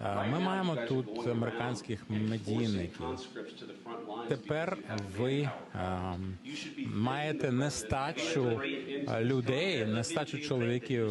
Е, Ми маємо тут американських медійників. Тепер ви е, маєте нестачу е, людей, нестачу чоловіків.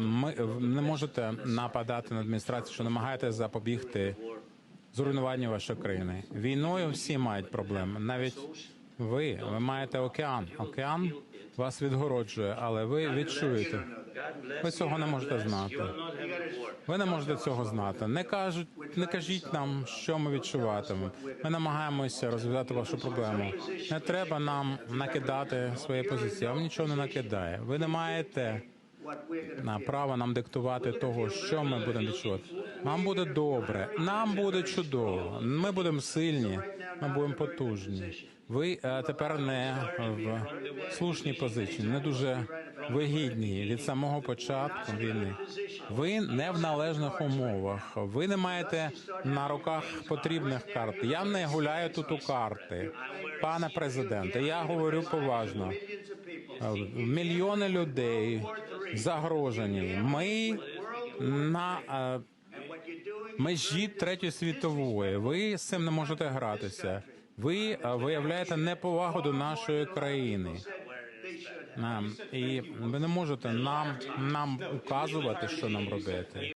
Ми не можете нападати на адміністрацію, що намагаєтеся запобігти зруйнуванню вашої країни. Війною всі мають проблеми. Навіть ви, ви маєте океан. Океан вас відгороджує, але ви відчуєте. Ви цього не можете знати. Ви не можете цього знати. Не кажуть, не кажіть нам, що ми відчуватимемо. Ми намагаємося розв'язати вашу проблему. Не треба нам накидати свої позиції. Вам нічого не накидає. Ви не маєте на право нам диктувати того, що ми будемо відчувати. Нам буде добре, нам буде чудово. Ми будемо сильні, ми будемо потужні. Ви е, тепер не в слушній позиції, не дуже вигідні від самого початку війни. Ви не в належних умовах. Ви не маєте на руках потрібних карт. Я не гуляю тут у карти, пане президенте. Я говорю поважно. Е, Мільйони людей загрожені. Ми на е, межі третьої світової. Ви з цим не можете гратися. Ви е, виявляєте неповагу до нашої країни. І ви не можете нам нам указувати, що нам робити.